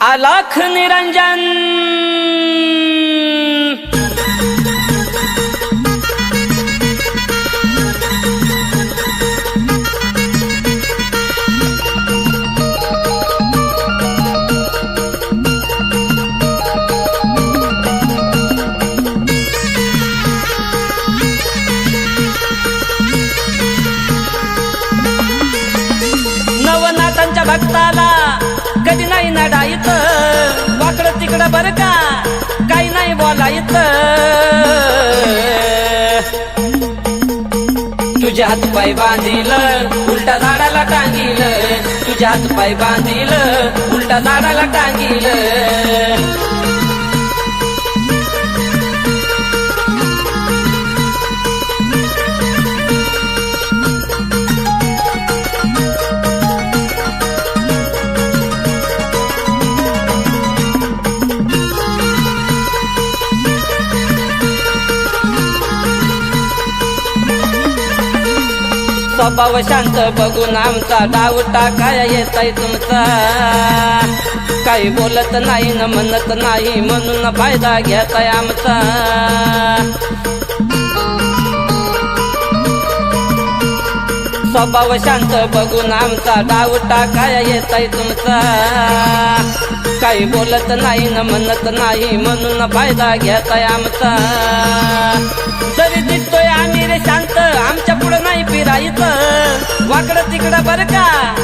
आलाख निरंजन जायत तुझ्या हात पाय बांधील उलटा झाडाला टांगील. तुझ्या हात पाय बांधील उलटा झाडाला टांगील. भाव शांत बघून आमचा डाव टाकाय येताय तुमचा. काही बोलत नाही न म्हणत नाही म्हणून फायदा घेताय आमचा. स्वभाव शांत बघून आमचा डाव टाकाय येताय तुमचा. काही बोलत नाही न म्हणत नाही म्हणून फायदा घेताय आमचा. तरी दिसतोय आम्ही फिरायचं वाकडं तिकडं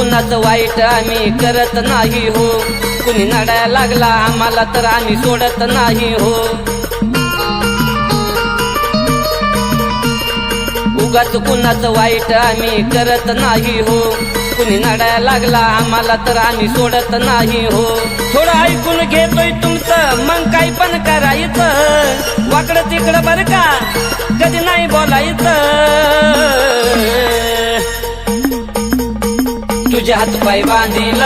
कुणाचं वाईट आम्ही करत नाही हो. कुणी नडायला लागला आम्हाला तर आम्ही सोडत नाही हो. उगाच कुणाचं वाईट आम्ही करत नाही हो. कुणी नडायला लागला आम्हाला तर आम्ही सोडत नाही हो. थोडं ऐकून घेतोय तुमचं मग काही पण करायचं. वाकडं तिकडं बरं का कधी नाही बोलायचं. तुझ्या हात पाय बांधील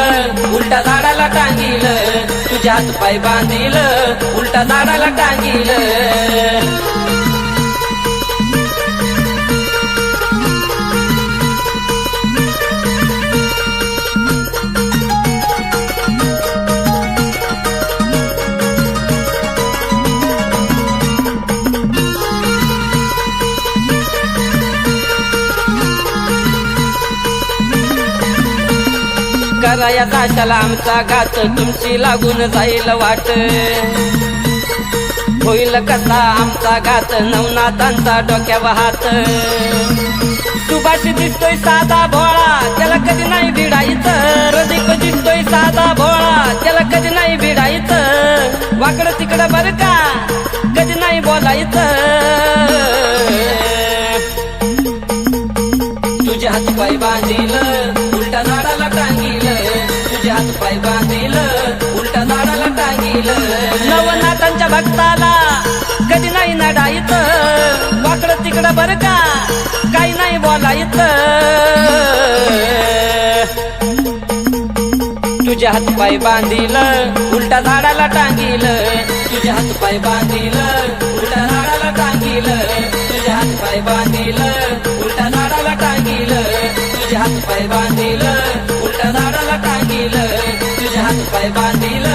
उलटा झाडाला टांगील. तुझ्या हात पाय बांधील उलटा झाडाला टांगील. कराया ताशाला आमचा घात. तुमची लागून जाईल वाट. होईल कसा आमचा घात? नवनाथांचा डोक्यावर हात. सुभाष दिसतोय साधा भोळा त्याला कधी नाही भिडायचं. प्रदीप दिसतोय साधा भोळा त्याला कधी नाही भिडायचं. वाकडं तिकडं बरं का कधी नाही बोलायचं. तुझ्या हात पाय बांधील इकडं तिकडं बरं का? काही नाही बोलायचं तुझ्या हात पाय बांधील उलटा झाडाला टांगील. तुझ्या हात पाय बांधील उलटा झाडाला टांगील. तुझ्या हात पाय बांधील उलटा झाडाला टांगील. तुझ्या हात पाय बांधील उलटा झाडाला टांगील. तुझ्या हात पाय बांधील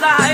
Gaza.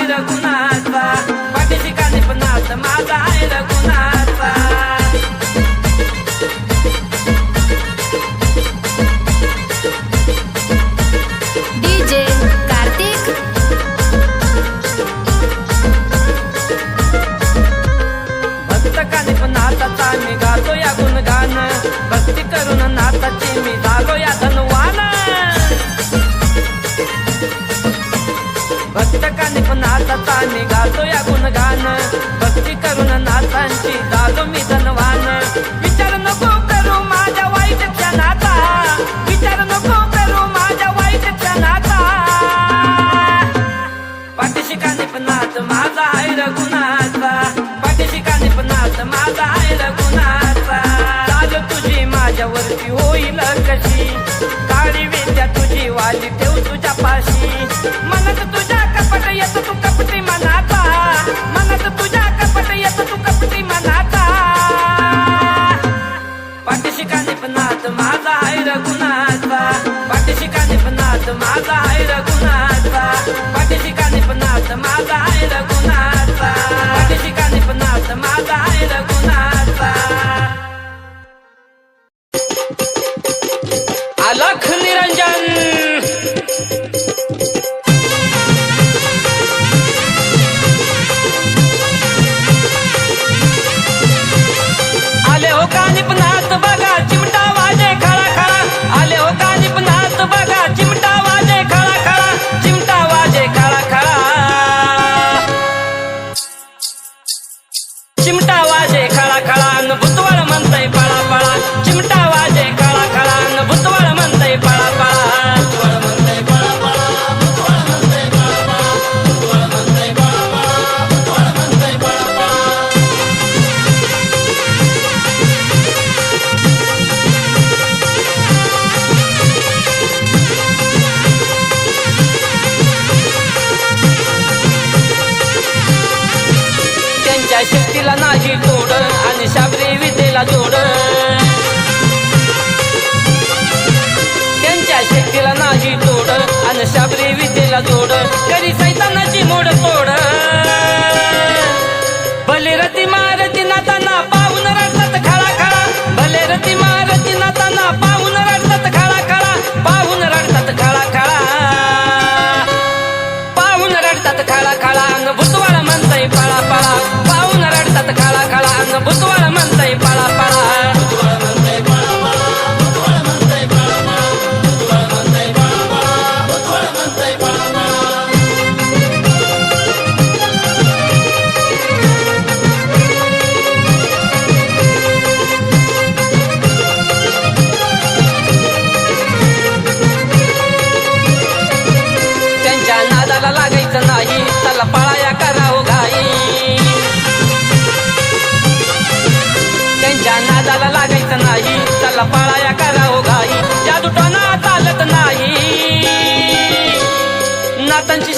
கையில தோடு கரிசை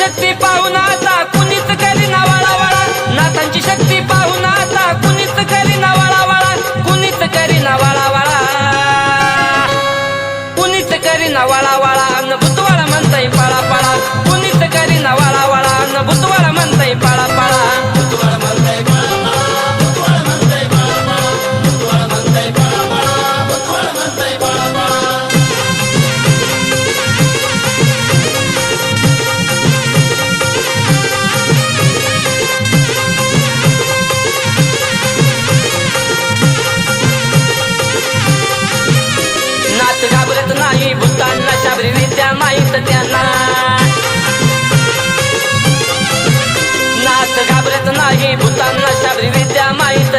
शक्ती पाहून आता कुणीच करी नावाळा वाळा नाथांची शक्ती पाहून आता कुणीच करी नावाळा वाळा कुणीच करी नावाळा वाळा कुणीच करी नावाळा वाळा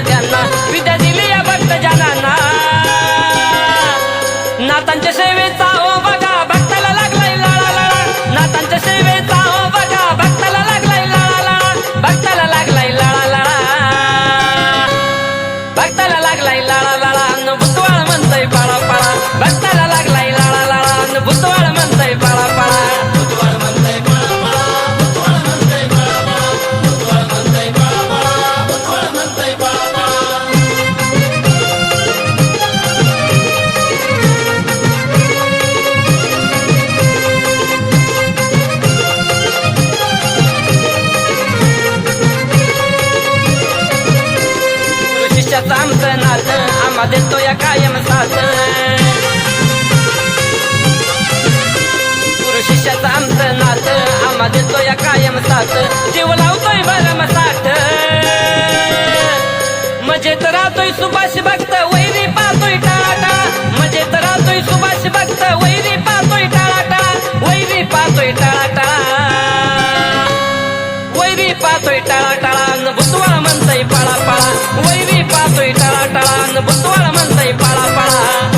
干了 राहतोय जीव लावतोय बरं मसाठ मजेत राहतोय सुभाष भक्त वैरी पाहतोय टाळाटा. मजेत राहतोय सुभाष भक्त वैरी पाहतोय टाळाटा. वैरी पाहतोय टाळाटा. वैरी पाहतोय टाळाटाळा न भुतवाळ म्हणतय पाळा पाळा वैरी पाहतोय टाळाटाळा न भुतवाळ म्हणतय पाळा पाळा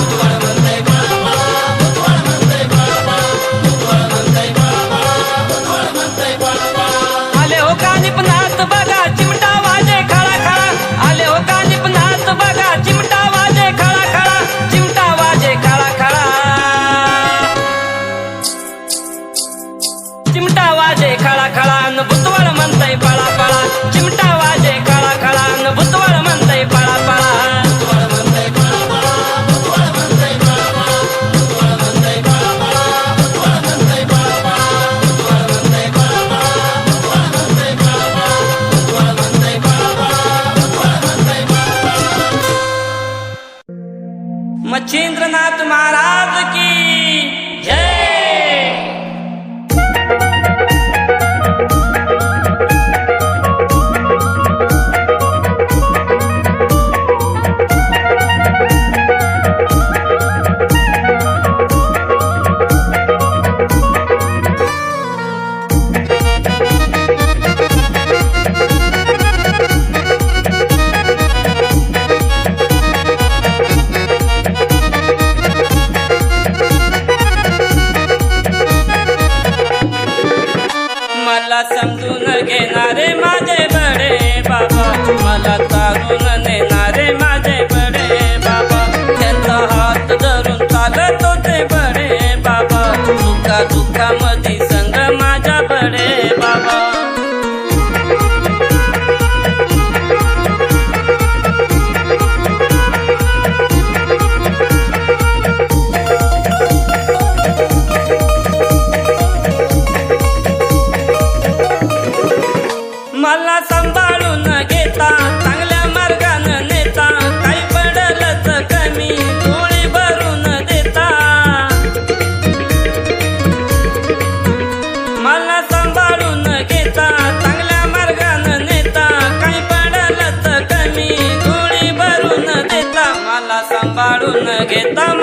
que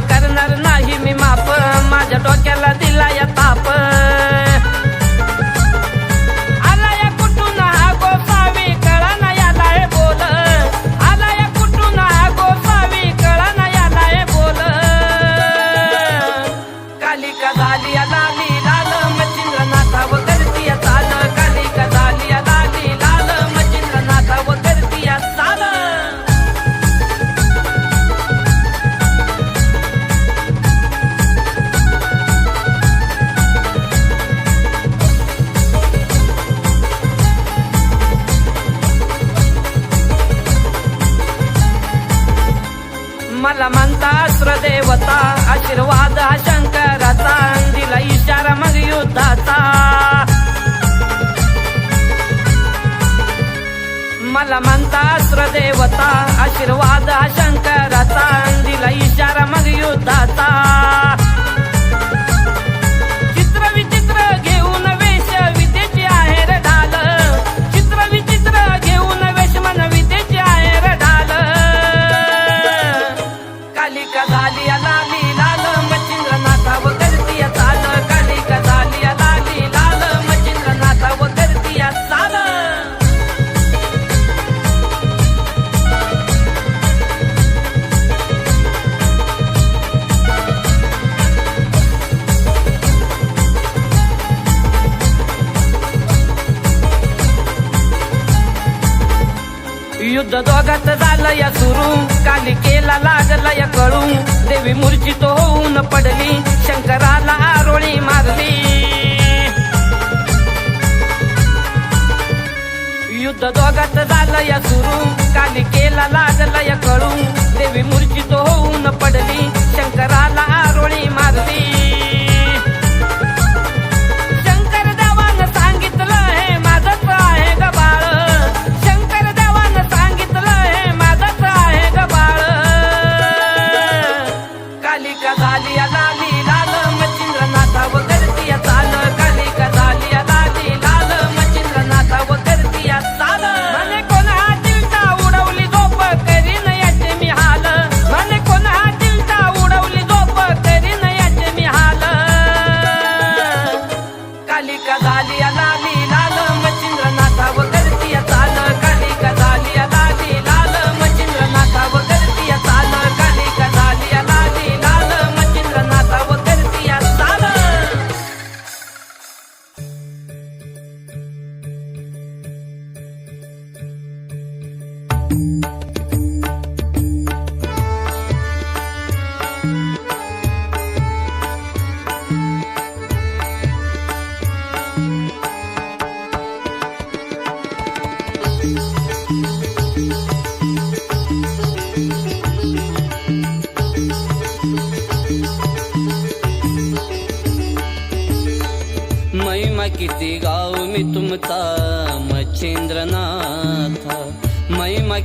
करणार नाही मी माप माझ्या डोक्याला देवता आशीर्वाद हा शंकराचा दिला इशारा मग युद्धाचा. मला म्हणता देवता आशीर्वाद हा शंकराचा दिला इशारा मग युद्धाचा. तुमच्या दोघात झालं या सुरू. काली केला लागला या कळू. देवी मूर्ची तो होऊन पडली. शंकराला आरोळी मारली. युद्ध दोघात झालं या सुरू. काली केला लागला या कळू. देवी मूर्ची तो होऊन पडली. शंकराला आरोळी मारली.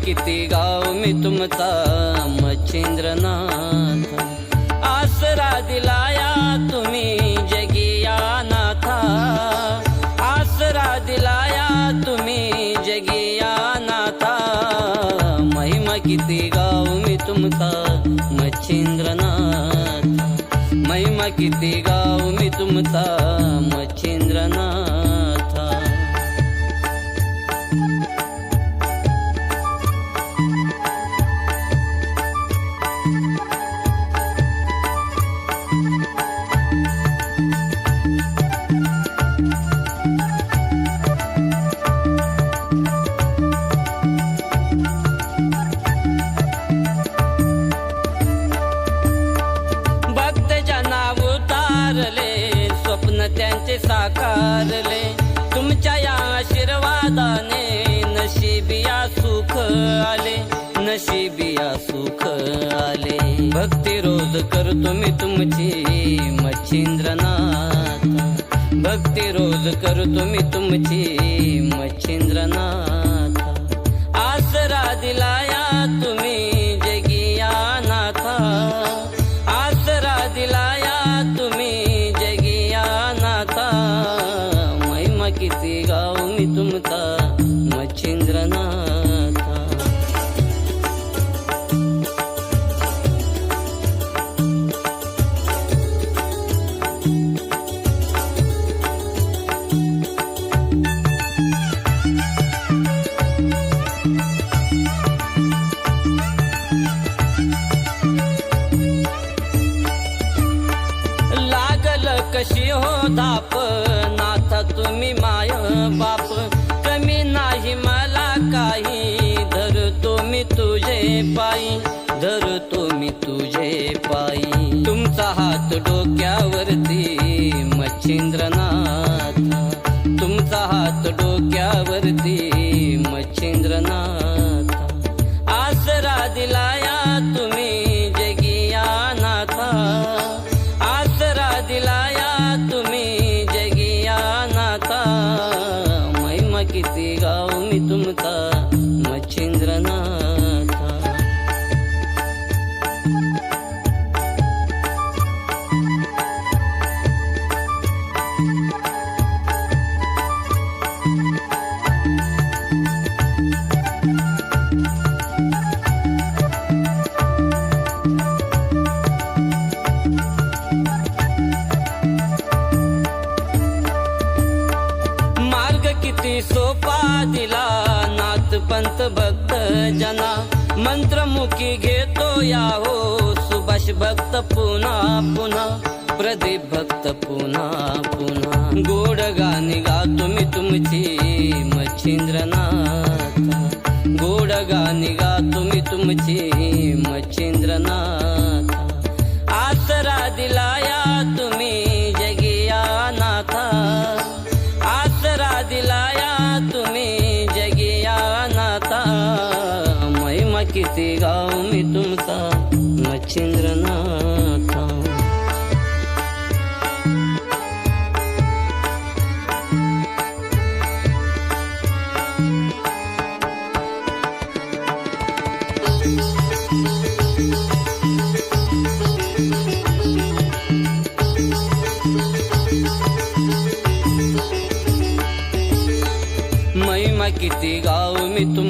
किती गाव मी तुमचा? मच्छिंद्रनाथ. आसरा दिलाया तुम्ही जगिया नाथा. आसरा दिलाया तुम्ही जगिया नाथा. महिमा किती गाव मी तुमचा? मच्छिंद्रनाथ. महिमा किती गाव मी तुमचा? तुम्ही तुमची तुमचा हात डोक्यावरती भक्त जना मंत्रमुखी घेतो या हो सुभाष भक्त पुन्हा पुन्हा प्रदीप भक्त पुन्हा पुन्हा. गोड गाणी गातो मी तुमची मच्छिंद्रनाथ. गोड गाणी गातो मी तुमची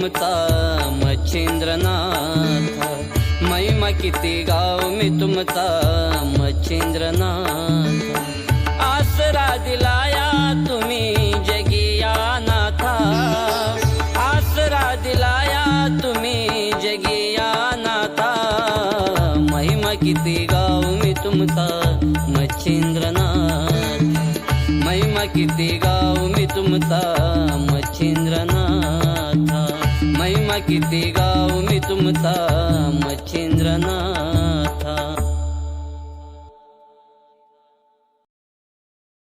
मी तुमचा मच्छिंद्रनाथ. महिमा किती गाव मी तुमचा मच्छिंद्रनाथ. आसरा दिलाया तुम्ही जगिया नाथा. आसरा दिलाया तुम्ही जगिया नाथा. महिमा किती गाव मी तुमचा मच्छिंद्रनाथ. महिमा किती गाव मी तुमचा मच्छिंद्रनाथा